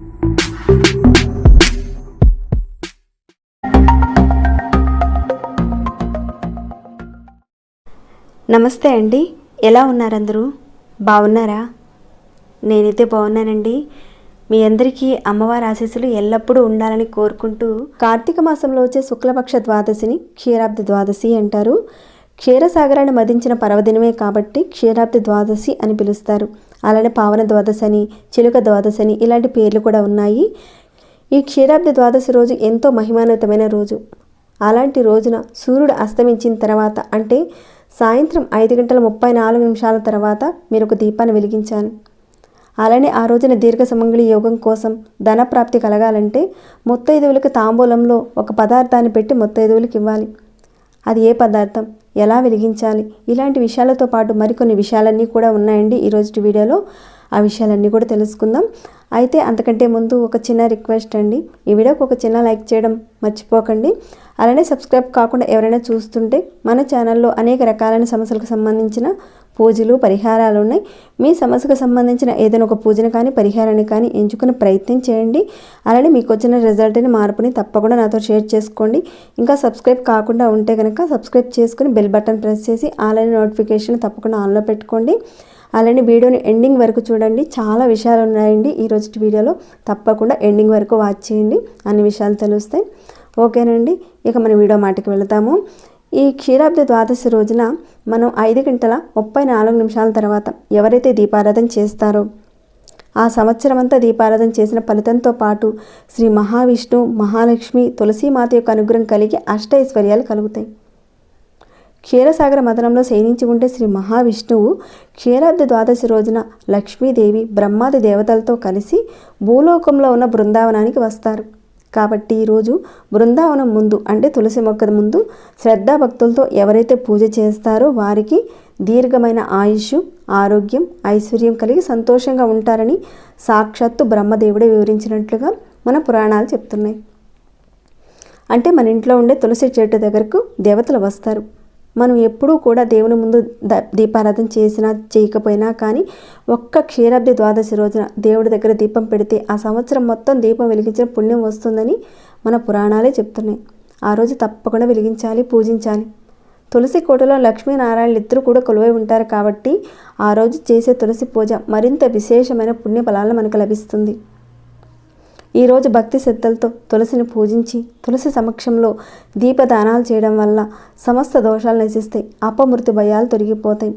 నమస్తే అండి. ఎలా ఉన్నారందరూ? బాగున్నారా? నేనైతే బాగున్నానండి. మీ అందరికీ అమ్మవారి ఆశీస్సులు ఎల్లప్పుడూ ఉండాలని కోరుకుంటూ కార్తీక మాసంలో వచ్చే శుక్లపక్ష ద్వాదశిని క్షీరాబ్ది ద్వాదశి అంటారు. క్షీరసాగరాన్ని మదించిన పర్వదినమే కాబట్టి క్షీరాబ్ది ద్వాదశి అని పిలుస్తారు. అలానే పావన ద్వాదశని చిలుక ద్వాదశని అని ఇలాంటి పేర్లు కూడా ఉన్నాయి. ఈ క్షీరాబ్ది ద్వాదశి రోజు ఎంతో మహిమాన్వితమైన రోజు. అలాంటి రోజున సూర్యుడు అస్తమించిన తర్వాత అంటే సాయంత్రం ఐదు గంటల ముప్పై నాలుగు నిమిషాల తర్వాత మీరు ఒక దీపాన్ని వెలిగించాలి అలానే ఆ రోజున దీర్ఘ సమంగళి యోగం కోసం ధన ప్రాప్తి కలగాలంటే ముత్తైదువులకు తాంబూలంలో ఒక పదార్థాన్ని పెట్టి ముత్తైదువులకు ఇవ్వాలి. అది ఏ పదార్థం? ఎలా వెలిగించాలి? ఇలాంటి విషయాలతో పాటు మరికొన్ని విషయాలన్నీ కూడా ఉన్నాయండి ఈరోజు వీడియోలో. ఆ విషయాలన్నీ కూడా తెలుసుకుందాం. అయితే అంతకంటే ముందు ఒక చిన్న రిక్వెస్ట్ అండి. ఈ వీడియోకి ఒక చిన్న లైక్ చేయడం మర్చిపోకండి. అలానే సబ్స్క్రైబ్ కాకుండా ఎవరైనా చూస్తుంటే మన ఛానల్లో అనేక రకాలైన సమస్యలకు సంబంధించిన పూజలు పరిహారాలు ఉన్నాయి. మీ సమస్యకు సంబంధించిన ఏదైనా ఒక పూజను కానీ పరిహారాన్ని కానీ ఎంచుకునే ప్రయత్నం చేయండి. అలానే మీకు వచ్చిన రిజల్ట్ని మార్పుని తప్పకుండా నాతో షేర్ చేసుకోండి. ఇంకా సబ్స్క్రైబ్ కాకుండా ఉంటే కనుక సబ్స్క్రైబ్ చేసుకుని బెల్ బటన్ ప్రెస్ చేసి ఆన్లైన్ నోటిఫికేషన్ తప్పకుండా ఆన్లో పెట్టుకోండి. అలానే వీడియోని ఎండింగ్ వరకు చూడండి. చాలా విషయాలు ఉన్నాయండి ఈ రోజు వీడియోలో. తప్పకుండా ఎండింగ్ వరకు వాచ్ చేయండి. అన్ని విషయాలు తెలుస్తాయి. ఓకేనండి. ఇక మన వీడియో మాటకి వెళతాము. ఈ క్షీరాబ్ది ద్వాదశి రోజున మనం ఐదు గంటల ముప్పై నాలుగు నిమిషాల తర్వాత ఎవరైతే దీపారాధన చేస్తారో ఆ సంవత్సరం అంతా దీపారాధన చేసిన ఫలితంతో పాటు శ్రీ మహావిష్ణు మహాలక్ష్మి తులసీమాత యొక్క అనుగ్రహం కలిగి అష్టైశ్వర్యాలు కలుగుతాయి. క్షీరసాగర మదనంలో శయనించి ఉండే శ్రీ మహావిష్ణువు క్షీరాబ్ది ద్వాదశి రోజున లక్ష్మీదేవి బ్రహ్మాది దేవతలతో కలిసి భూలోకంలో ఉన్న బృందావనానికి వస్తారు. కాబట్టి ఈరోజు బృందావనం ముందు అంటే తులసి మొక్క ముందు శ్రద్ధాభక్తులతో ఎవరైతే పూజ చేస్తారో వారికి దీర్ఘమైన ఆయుష్ ఆరోగ్యం ఐశ్వర్యం కలిగి సంతోషంగా ఉంటారని సాక్షాత్తు బ్రహ్మదేవుడే వివరించినట్లుగా మన పురాణాలు చెప్తున్నాయి. అంటే మన ఇంట్లో ఉండే తులసి చెట్టు దగ్గరకు దేవతలు వస్తారు. మనం ఎప్పుడూ కూడా దేవుని ముందు ద- దీపారాధన చేసినా చేయకపోయినా కానీ ఒక్క క్షీరాబ్ది ద్వాదశి రోజున దేవుడి దగ్గర దీపం పెడితే ఆ సంవత్సరం మొత్తం దీపం వెలిగించిన పుణ్యం వస్తుందని మన పురాణాలే చెప్తున్నాయి. ఆ రోజు తప్పకుండా వెలిగించాలి పూజించాలి. తులసి కోటలో లక్ష్మీనారాయణలు ఇద్దరు కూడా కొలువై ఉంటారు కాబట్టి ఆ రోజు చేసే తులసి పూజ మరింత విశేషమైన పుణ్య ఫలాలను మనకు లభిస్తుంది. ఈరోజు భక్తి శ్రద్ధలతో తులసిని పూజించి తులసి సమక్షంలో దీపదానాలు చేయడం వల్ల సమస్త దోషాలు నశిస్తాయి. అపమృతి భయాలు తొలగిపోతాయి.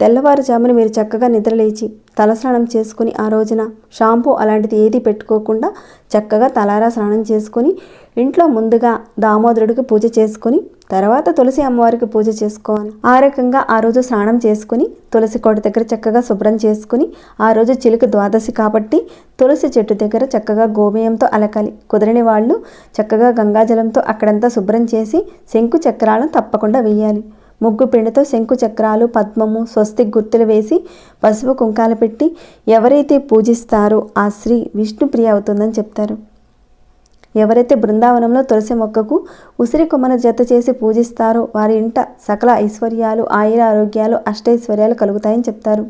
తెల్లవారుజామున మీరు చక్కగా నిద్రలేచి తలస్నానం చేసుకుని ఆ రోజున షాంపూ అలాంటిది ఏది పెట్టుకోకుండా చక్కగా తలారా స్నానం చేసుకుని ఇంట్లో ముందుగా దామోదరుడికి పూజ చేసుకుని తర్వాత తులసి అమ్మవారికి పూజ చేసుకోవాలి. ఆ రకంగా ఆ రోజు స్నానం చేసుకుని తులసి కోట దగ్గర చక్కగా శుభ్రం చేసుకుని ఆ రోజు చిలుక ద్వాదశి కాబట్టి తులసి చెట్టు దగ్గర చక్కగా గోమయంతో అలకాలి. కుదరని వాళ్ళు చక్కగా గంగాజలంతో అక్కడంతా శుభ్రం చేసి శంకు చక్రాలను తప్పకుండా వేయాలి ముగ్గు పిండితో శంకు చక్రాలు పద్మము స్వస్తి గుర్తులు వేసి పసుపు కుంకాలు పెట్టి ఎవరైతే పూజిస్తారో ఆ శ్రీ విష్ణుప్రియ అవుతుందని చెప్తారు. ఎవరైతే బృందావనంలో తులసి మొక్కకు ఉసిరి కొమ్మను జత చేసి పూజిస్తారో వారి ఇంట సకల ఐశ్వర్యాలు ఆయుర ఆరోగ్యాలు అష్టైశ్వర్యాలు కలుగుతాయని చెప్తారు.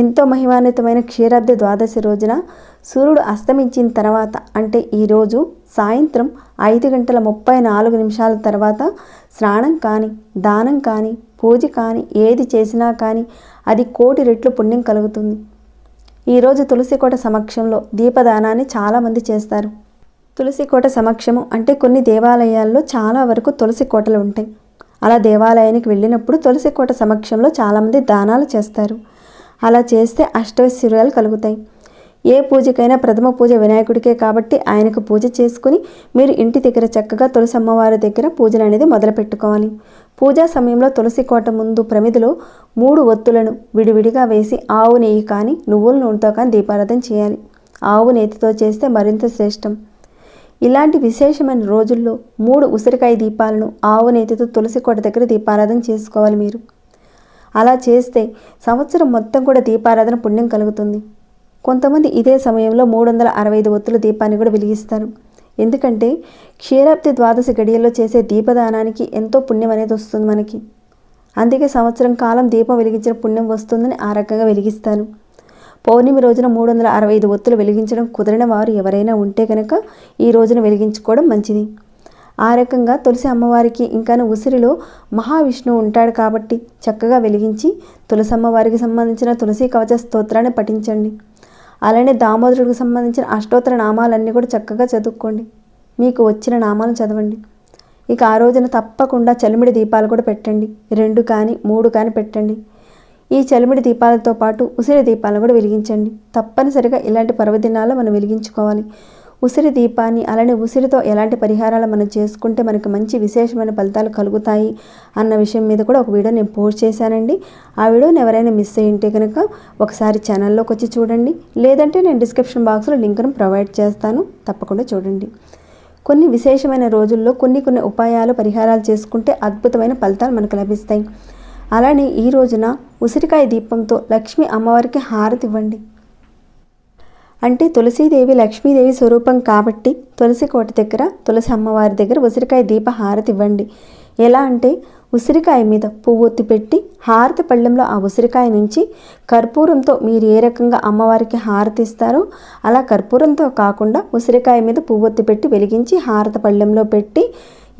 ఎంతో మహిమాన్వితమైన క్షీరాబ్ది ద్వాదశి రోజున సూర్యుడు అస్తమించిన తర్వాత అంటే ఈరోజు సాయంత్రం ఐదు గంటల ముప్పై నాలుగు నిమిషాల తర్వాత స్నానం కానీ దానం కానీ పూజ కానీ ఏది చేసినా కానీ అది కోటి రెట్లు పుణ్యం కలుగుతుంది. ఈరోజు తులసి కోట సమక్షంలో దీపదానాన్ని చాలామంది చేస్తారు. తులసి కోట సమక్షము అంటే కొన్ని దేవాలయాల్లో చాలా వరకు తులసి కోటలు ఉంటాయి. అలా దేవాలయానికి వెళ్ళినప్పుడు తులసి కోట సమక్షంలో చాలామంది దానాలు చేస్తారు. అలా చేస్తే అష్టైశ్వర్యాలు కలుగుతాయి. ఏ పూజకైనా ప్రథమ పూజ వినాయకుడికే కాబట్టి ఆయనకు పూజ చేసుకుని మీరు ఇంటి దగ్గర చక్కగా తులసి అమ్మవారి దగ్గర పూజలు అనేది మొదలుపెట్టుకోవాలి. పూజా సమయంలో తులసి కోట ముందు ప్రమిదిలో మూడు ఒత్తులను విడివిడిగా వేసి ఆవు నెయ్యి కానీ నువ్వుల నూనెతో కానీ దీపారాధన చేయాలి. ఆవు నేతితో చేస్తే మరింత శ్రేష్టం. ఇలాంటి విశేషమైన రోజుల్లో మూడు ఉసిరికాయ దీపాలను ఆవు నేతితో తులసి కోట దగ్గర దీపారాధన చేసుకోవాలి మీరు. అలా చేస్తే సంవత్సరం మొత్తం కూడా దీపారాధన పుణ్యం కలుగుతుంది. కొంతమంది ఇదే సమయంలో మూడు వందల అరవై ఐదు ఒత్తుల దీపాన్ని కూడా వెలిగిస్తారు. ఎందుకంటే క్షీరాబ్ది ద్వాదశి గడియల్లో చేసే దీపదానానికి ఎంతో పుణ్యం అనేది వస్తుంది మనకి. అందుకే సంవత్సరం కాలం దీపం వెలిగించిన పుణ్యం వస్తుందని ఆ రకంగా వెలిగిస్తాను పౌర్ణమి రోజున మూడు వందల అరవై ఐదు ఒత్తులు వెలిగించడం కుదిరిన వారు ఎవరైనా ఉంటే కనుక ఈ రోజున వెలిగించుకోవడం మంచిది. ఆ రకంగా తులసి అమ్మవారికి ఇంకా ఉసిరిలో మహావిష్ణువు ఉంటాడు కాబట్టి చక్కగా వెలిగించి తులసి అమ్మవారికి సంబంధించిన తులసి కవచ స్తోత్రాన్ని పఠించండి. అలానే దామోదరుడికి సంబంధించిన అష్టోత్తర నామాలన్నీ కూడా చక్కగా చదువుకోండి. మీకు వచ్చిన నామాలను చదవండి. ఇక ఆ రోజున తప్పకుండా చలిమిడి దీపాలు కూడా పెట్టండి. రెండు కానీ మూడు కానీ పెట్టండి. ఈ చలిమిడి దీపాలతో పాటు ఉసిరి దీపాలను కూడా వెలిగించండి. తప్పనిసరిగా ఇలాంటి పర్వదినాల్లో మనం వెలిగించుకోవాలి. ఉసిరి దీపాన్ని అలానే ఉసిరితో ఎలాంటి పరిహారాలు మనం చేసుకుంటే మనకు మంచి విశేషమైన ఫలితాలు కలుగుతాయి అన్న విషయం మీద కూడా ఒక వీడియో నేను పోస్ట్ చేశానండి. ఆ వీడియోని ఎవరైనా మిస్ అయ్యింటే కనుక ఒకసారి ఛానల్లోకి వచ్చి చూడండి. లేదంటే నేను డిస్క్రిప్షన్ బాక్స్లో లింక్ను ప్రొవైడ్ చేస్తాను. తప్పకుండా చూడండి. కొన్ని విశేషమైన రోజుల్లో కొన్ని కొన్ని ఉపాయాలు పరిహారాలు చేసుకుంటే అద్భుతమైన ఫలితాలు మనకు లభిస్తాయి. అలానే ఈ రోజున ఉసిరికాయ దీపంతో లక్ష్మీ అమ్మవారికి హారతి ఇవ్వండి. అంటే తులసీదేవి లక్ష్మీదేవి స్వరూపం కాబట్టి తులసి కోట దగ్గర తులసి అమ్మవారి దగ్గర ఉసిరికాయ దీప హారతి ఇవ్వండి. ఎలా అంటే ఉసిరికాయ మీద పువ్వొత్తి పెట్టి హారతి పళ్ళెంలో ఆ ఉసిరికాయ నుంచి కర్పూరంతో మీరు ఏ రకంగా అమ్మవారికి హారతి ఇస్తారో అలా కర్పూరంతో కాకుండా ఉసిరికాయ మీద పువ్వొత్తి పెట్టి వెలిగించి హారతి పళ్ళెంలో పెట్టి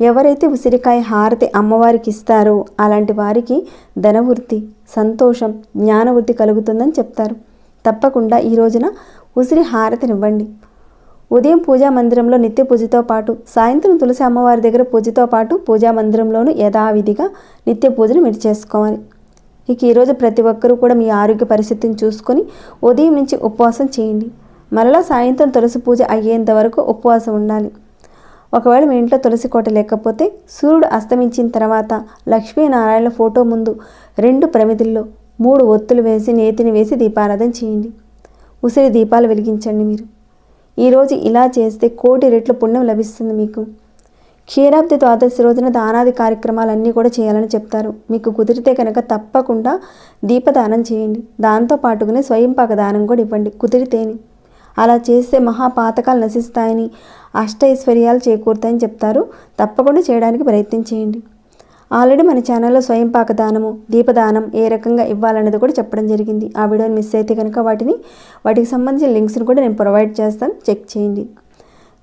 ఎవరైతే ఉసిరికాయ హారతి అమ్మవారికి ఇస్తారో అలాంటి వారికి ధనవృద్ధి సంతోషం జ్ఞానవృత్తి కలుగుతుందని చెప్తారు. తప్పకుండా ఈ రోజున ఉసిరి హారతినివ్వండి. ఉదయం పూజా మందిరంలో నిత్య పూజతో పాటు సాయంత్రం తులసి అమ్మవారి దగ్గర పూజతో పాటు పూజా మందిరంలోనూ యథావిధిగా నిత్య పూజను మీరు చేసుకోవాలి. ఇక ఈరోజు ప్రతి ఒక్కరూ కూడా మీ ఆరోగ్య పరిస్థితిని చూసుకొని ఉదయం నుంచి ఉపవాసం చేయండి. మరలా సాయంత్రం తులసి పూజ అయ్యేంత వరకు ఉపవాసం ఉండాలి. ఒకవేళ మీ ఇంట్లో తులసి కోట లేకపోతే సూర్యుడు అస్తమించిన తర్వాత లక్ష్మీనారాయణ ఫోటో ముందు రెండు ప్రమిదిల్లో మూడు ఒత్తులు వేసి నేతిని వేసి దీపారాధన చేయండి. ఉసిరి దీపాలు వెలిగించండి మీరు. ఈరోజు ఇలా చేస్తే కోటి రెట్ల పుణ్యం లభిస్తుంది మీకు. క్షీరాబ్ది ద్వాదశి రోజున దానాది కార్యక్రమాలన్నీ కూడా చేయాలని చెప్తారు. మీకు కుదిరితే కనుక తప్పకుండా దీపదానం చేయండి. దాంతో పాటుగానే స్వయంపాక దానం కూడా ఇవ్వండి. కుదిరితేని. అలా చేస్తే మహాపాతకాలు నశిస్తాయని అష్టైశ్వర్యాలు చేకూరుతాయని చెప్తారు. తప్పకుండా చేయడానికి ప్రయత్నం చేయండి. ఆల్రెడీ మన ఛానల్లో స్వయం పాక దానము దీపదానం ఏ రకంగా ఇవ్వాలనేది కూడా చెప్పడం జరిగింది. ఆ వీడియోని మిస్ అయితే కనుక వాటిని వాటికి సంబంధించిన లింక్స్ని కూడా నేను ప్రొవైడ్ చేస్తాను. చెక్ చేయండి.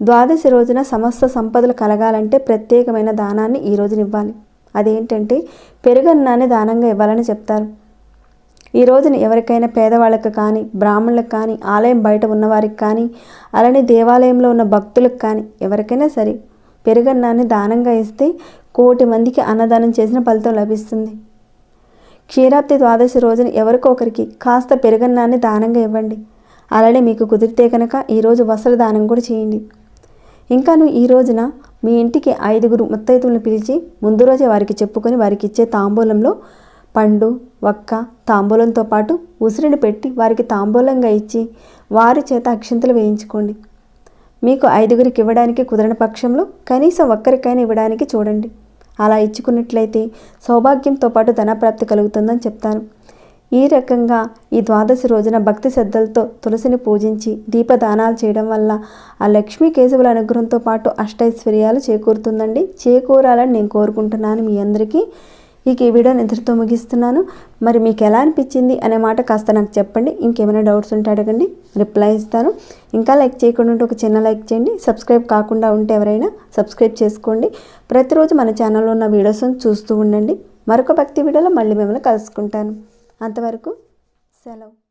ద్వాదశి రోజున సమస్త సంపదలు కలగాలంటే ప్రత్యేకమైన దానాన్ని ఈ రోజున ఇవ్వాలి. అదేంటంటే పెరుగన్నాన్ని దానంగా ఇవ్వాలని చెప్తారు. ఈ రోజున ఎవరికైనా పేదవాళ్ళకు కానీ బ్రాహ్మణులకు కానీ ఆలయం బయట ఉన్నవారికి కానీ అలానే దేవాలయంలో ఉన్న భక్తులకు కానీ ఎవరికైనా సరే పెరుగన్నాన్ని దానంగా ఇస్తే కోటి మందికి అన్నదానం చేసిన ఫలితం లభిస్తుంది. క్షీరాబ్ది ద్వాదశి రోజున ఎవరికొకరికి కాస్త పెరుగన్నాన్ని దానంగా ఇవ్వండి. అలానే మీకు కుదిరితే కనుక ఈరోజు వస్త్ర దానం కూడా చేయండి. ఇంకాను ఈ రోజున మీ ఇంటికి ఐదుగురు ముత్తైదువులను పిలిచి ముందు రోజే వారికి చెప్పుకొని వారికి ఇచ్చే తాంబూలంలో పండు వక్క తాంబూలంతో పాటు ఉసిరిని పెట్టి వారికి తాంబూలంగా ఇచ్చి వారి చేత అక్షంతలు వేయించుకోండి. మీకు ఐదుగురికి ఇవ్వడానికి కుదరని పక్షంలో కనీసం ఒక్కరికైనా ఇవ్వడానికి చూడండి. అలా ఇచ్చుకున్నట్లయితే సౌభాగ్యంతో పాటు ధనప్రాప్తి కలుగుతుందని చెప్తాను. ఈ రకంగా ఈ ద్వాదశి రోజున భక్తి శ్రద్ధలతో తులసిని పూజించి దీపదానాలు చేయడం వల్ల ఆ లక్ష్మీ కేశవుల అనుగ్రహంతో పాటు అష్టైశ్వర్యాలు చేకూరుతుందండి. చేకూరాలని నేను కోరుకుంటున్నాను మీ అందరికీ. ఇక ఈ వీడియోని ఇంతటితో ముగిస్తున్నాను. మరి మీకు ఎలా అనిపించింది అనే మాట కాస్త నాకు చెప్పండి. ఇంకేమైనా డౌట్స్ ఉంటే అడగండి. రిప్లై ఇస్తాను. ఇంకా లైక్ చేయకుండా ఉంటే ఒక చిన్న లైక్ చేయండి. సబ్స్క్రైబ్ కాకుండా ఉంటే ఎవరైనా సబ్స్క్రైబ్ చేసుకోండి. ప్రతిరోజు మన ఛానల్లో ఉన్న వీడియోస్ చూస్తూ ఉండండి. మరొక భక్తి వీడియోలో మళ్ళీ మిమ్మల్ని కలుసుకుంటాను. అంతవరకు సెలవు.